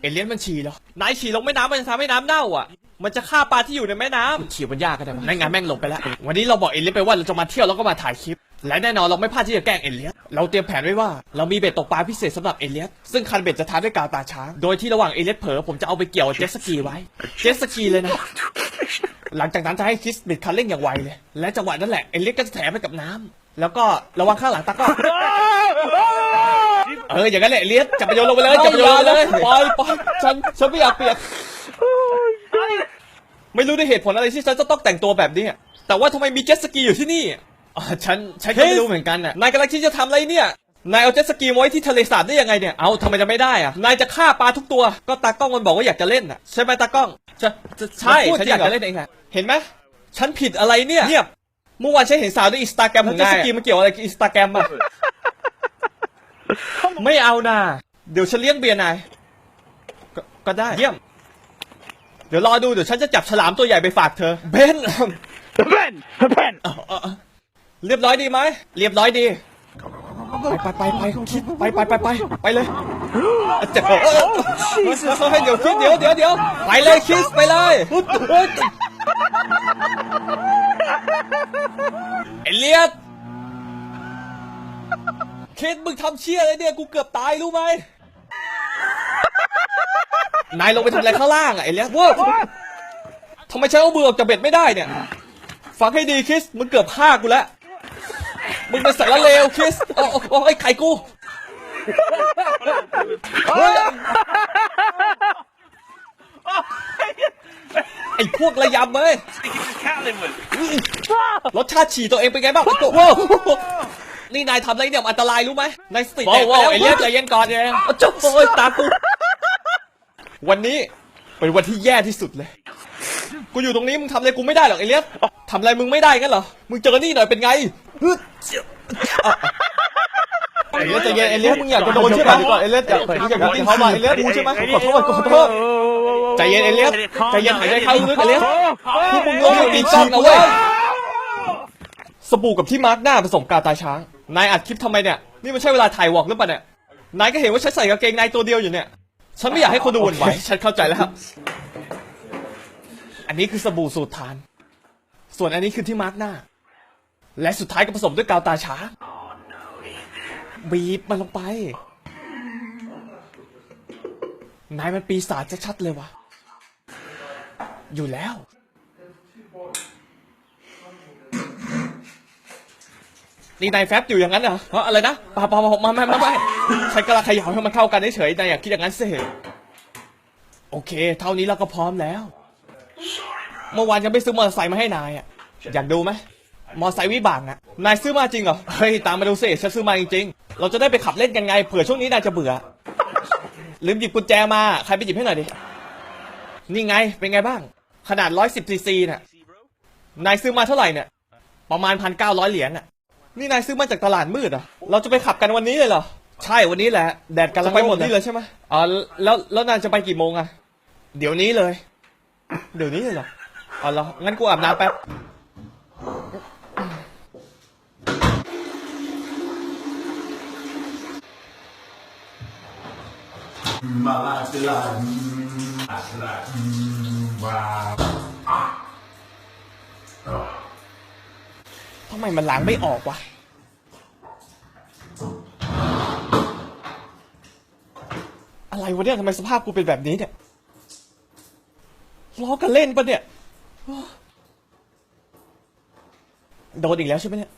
เอเลียนมันฉี่เหรอนายฉี่ลงแม่น้ำมันจะทำให้น้ำเน่าอะ มันจะฆ่าปลาที่อยู่ในแม่น้ำฉี่มันยากก็ได้นั่นไงแม่งลงไปแล้ว วันนี้เราบอกเอเลียนไปว่าเราจะมาเที่ยวแล้วก็มาถ่ายคลิป และแน่นอนเราไม่พลาดที่จะแกล้งเอเลียนเราเตรียมแผนไว้ว่าเรามีเบ็ดตกปลาพิเศษสำหรับเอเลียนซึ่งคันเบ็ดจะทาด้วยกาวตาช้าง โดยที่ระหว่างเอเลียนเผลอผมจะเอาไปเกี่ยวเจ็ตสกีไว้ เจ็ตสกีเลยนะ หลังจากนั้นจะให้คิสบิดคันเร่งอย่างไวเลย และจังหวะนั้นแหละเอเลียนก็จะแถไปกับน้ำแล้วก็ระวังข้างหลังตากล้อง เอออย่างนั้นแหละเลียสจับไปโยนลงไปเลยจับไปโยนลงไปเลยปล่อยปล่อยฉันฉันไม่อยากเปียกไม่รู้ด้วยเหตุผลอะไรที่ฉันจะต้องแต่งตัวแบบนี้อะแต่ว่าทำไมมีเจ็ตสกีอยู่ที่นี่อ่าฉันฉันก็ไม่รู้เหมือนกันน่ะนายกำลังที่จะทำอะไรเนี่ย นายเอาเจ็ตสกีมาไว้ที่ทะเลสาบได้ยังไงเนี่ย เอาทำไมจะไม่ได้อะนายจะฆ่าปลาทุกตัว ก็ตากล้องมันบอกว่าอยากจะเล่นน่ะ ใช่ไหมตากล้อง ใช่ใช่ฉันอยากจะเล่นเองแหละเห็นไหมฉันผิดอะไรเนี่ยเงียบเมื่อวานฉันเห็นสาวในอินสตาแกรมของนายเจ็ตสกีมันเกี่ยวอะไรกับอินสตาแกรมอะ ไม่เอานะเดี๋ยวฉันเลี้ยงเบียร์นายกก็ได้เยี่ยม เดี๋ยวรอดูเดี๋ยวฉันจะจับฉลามตัวใหญ่ไปฝากเธอ เบน Ben! Ben! เอาเอาเอาเรียบร้อยดีไหม เรียบร้อยดี ไปไปไปไปคิดไปไปไปไปไปเลยเจ็บเออเออเฮ้ยเดี๋ยวคิดเดี๋ยวเดี๋ยวเดี๋ยวไปเลยคิสไปเลยเฮ้ยเอเลียด คิดมึงทำเชี่ยอะไรเนี่ย กูเกือบตายรู้ไหม นายลงไปทำอะไรข้างล่างอะเอเลียดว้าวทำไมฉันเอามือออกจากเบ็ดไม่ได้เนี่ย ฟังให้ดีคิส มึงเกือบฆ่ากูแล้ว มึงเป็นสารเลวคิสโอ้โอ้โอ้ไอ้ไข่กูเฮ้ยไอ้พวกระยำเว้ย Catlinwood! รสชาติฉี่ตัวเองเป็นไงบ้างโอ้โห นี่นายทำอะไรเนี่ยมันอันตรายรู้ไหมนายสติแตกไปแล้วไอ้เลี้ยใจเย็นก่อนเนี่ยจุ๊บโอ้ยตากูวันนี้เป็นวันที่แย่ที่สุดเลย กูอยู่ตรงนี้มึงทำอะไรกูไม่ได้หรอกไอ้เลี้ยทำอะไรมึงไม่ได้งั้นเหรอ มึงเจอนี่หน่อยเป็นไงฮึดไอ้เลี้ยใจเย็นไอ้เลี้ยมึงอยากจะโดนใช่ไหมดีกว่าไอ้เลี้ยอยากมึงอยากจะตีเขามาไอ้เลี้ยกูใช่ไหมขอโทษขอโทษใจเย็นเอเลียสใจเย็นหายใจเข้าลึกๆเอเลียสพวกมึงลงมือตีกล้องนะเว้ยสบู่กับที่มาร์กหน้าผสมกาวตาช้าง นายอัดคลิปทำไมเนี่ย นี่มันใช่เวลาถ่ายวอล์กหรือเปล่าเนี่ย นายก็เห็นว่าฉันใส่กางเกงในตัวเดียวอยู่เนี่ย ฉันไม่อยากให้คนดูหวั่นไหว ฉันเข้าใจแล้วครับอันนี้คือสบู่สูตรทาน ส่วนอันนี้คือที่มาร์กหน้า และสุดท้ายก็ผสมด้วยกาวตาช้างบีบมันลงไป นายมันปีศาจชัดๆเลยวะอยู่แล้ว นี่นายแฟบอยู่อย่างนั้นเหรอเพราะอะไรนะปาปาปามาไม่ไม่ไม่ฉันกำลังขยำให้มันเข้ากันเฉยๆนายอยากคิดอย่างนั้นสิโอเค เท่านี้เราก็พร้อมแล้ว เมื่อวานฉันไปซื้อมอเตอร์ไซค์มาให้นายอะอยากดูไหมมอเตอร์ไซค์วิบากอะนายซื้อมาจริงเหรอ เฮ้ย ตามมาดูสิฉันซื้อมาจริงๆ เราจะได้ไปขับเล่นกันไง เผื่อช่วงนี้นายจะเบื่อ ลืมหยิบกุญแจมา ใครไปหยิบให้หน่อยดิ นี่ไง เป็นไงบ้าง ขนาด 110ซีซีน่ะ นายซื้อมาเท่าไหร่เนี่ย ประมาณพันเก้าร้อยเหรียญน่ะ นี่นายซื้อมาจากตลาดมืดเหรอะ เราจะไปขับกันวันนี้เลยเหรอ ใช่วันนี้แหละ แดดกำลังไปหมดนี่เลยใช่ไหมอ๋อแล้วแล้วนายจะไปกี่โมงอะเดี๋ยวนี้เลย เดี๋ยวนี้เลยเหรออ๋อเหรองั้นกูอาบน้ำแป๊บ Maserati. Maserati. Wow. ทำไมมันล้างไม่ออกวะอะไรวะเนี่ยทำไมสภาพกูเป็นแบบนี้เนี่ยล้อกันเล่นปะเนี่ยโดนอีกแล้วใช่ไหมเนี่ย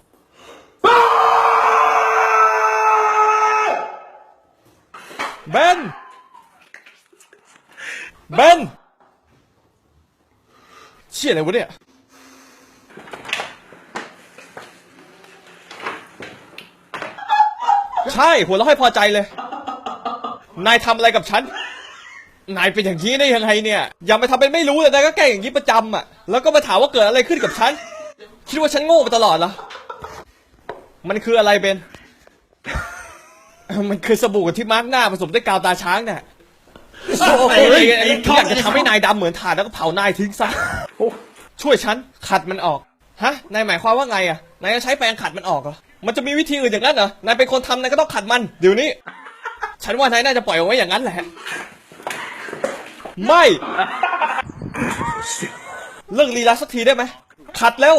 เบนเบนเชี่ยอะไรวะเนี่ย ใช่ หัวเราะให้พอใจเลย นายทำอะไรกับฉัน นายเป็นอย่างนี้ได้ยังไงเนี่ย อย่ามาทำเป็นไม่รู้เลยนายก็แกล้งอย่างนี้ประจำอะ แล้วก็มาถามว่าเกิดอะไรขึ้นกับฉัน คิดว่าฉันโง่ไปตลอดเหรอ มันคืออะไรเบน มันคือสบู่ที่มาร์กหน้าผสมด้วยกาวตาช้างเนี่ยโอ้โหอยากจะทำให้นายดำเหมือนถ่านแล้วก็เผานายทิ้งซะ ช่วยฉันขัดมันออก ฮะ นายหมายความว่าไงอะ นายจะใช้แปรงขัดมันออกเหรอ มันจะมีวิธีอื่นอย่างนั้นเหรอ นายเป็นคนทำนายก็ต้องขัดมันเดี๋ยวนี้ ฉันว่านายน่าจะปล่อยเอาไว้อย่างนั้นแหละ ไม่ เลิกลีลาสักทีได้ไหม ขัดเร็ว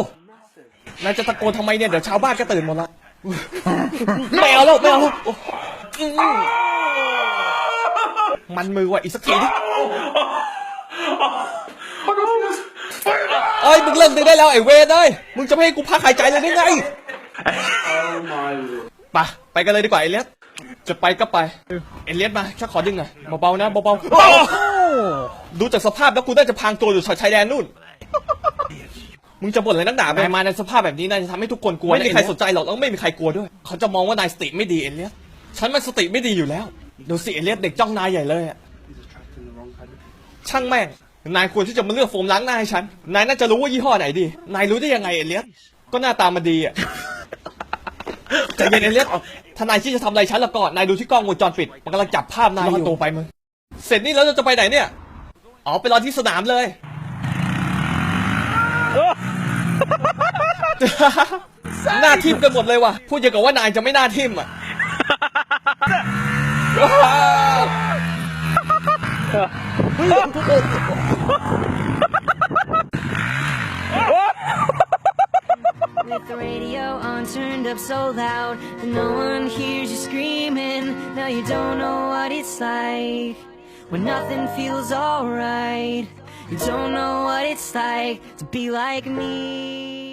นายจะตะโกนทำไมเนี่ย เดี๋ยวชาวบ้านก็ตื่นหมดละไม่เอาแล้วไม่เอาแล้วโอ้อืมมันมือว่ะอีกสักทีดิ อ้ยมึงเลิกดึงได้แล้วไอ้เวรเอ้ยมึงจะไม่ให้กูพักหายใจเลยได้ไงไปไปกันเลยดีกว่าเอเลียสจะไปก็ไปเอเลียสมาชักขอดึงหน่อยเบาๆนะเบาๆโอ้โหดูจากสภาพแล้วกูน่าจะพรางตัวอยู่ชายแดนนู่นมึงจะบ่นอะไรนักหนาไปมาในสภาพแบบนี้นายจะทำให้ทุกคนกลัวไม่มีใครสนใจหรอกแล้วไม่มีใครกลัวด้วย เขาจะมองว่านายสติไม่ดีเอเลียสฉันมันสติไม่ดีอยู่แล้วดูสิเอเลียสเด็กจ้องนายใหญ่เลยอะช่างแม่ง นายควรที่จะมาเลือกโฟมล้างหน้าให้ฉัน นายน่าจะรู้ว่ายี่ห้อไหนดี นายรู้ได้ยังไงเอเลียสก็หน้าตามันดีอะใจเย็นเอเลียสถ้านายที่จะทำอะไรฉันละก่อนนายดูที่กล้องวงจรปิด มันกำลังจับภาพนายอยู่ตัวไปมึง เสร็จนี่แล้วเราจะไปไหนเนี่ย อ๋อไปรอที่สนามเลย หน้าทิมกันหมดเลยว่ะ พูดอย่างกับว่านายจะไม่หน้าทิมอะ turned up so loud that no one hears you screaming. Now you don't know what it's like when nothing feels alright. You don't know what it's like to be like me.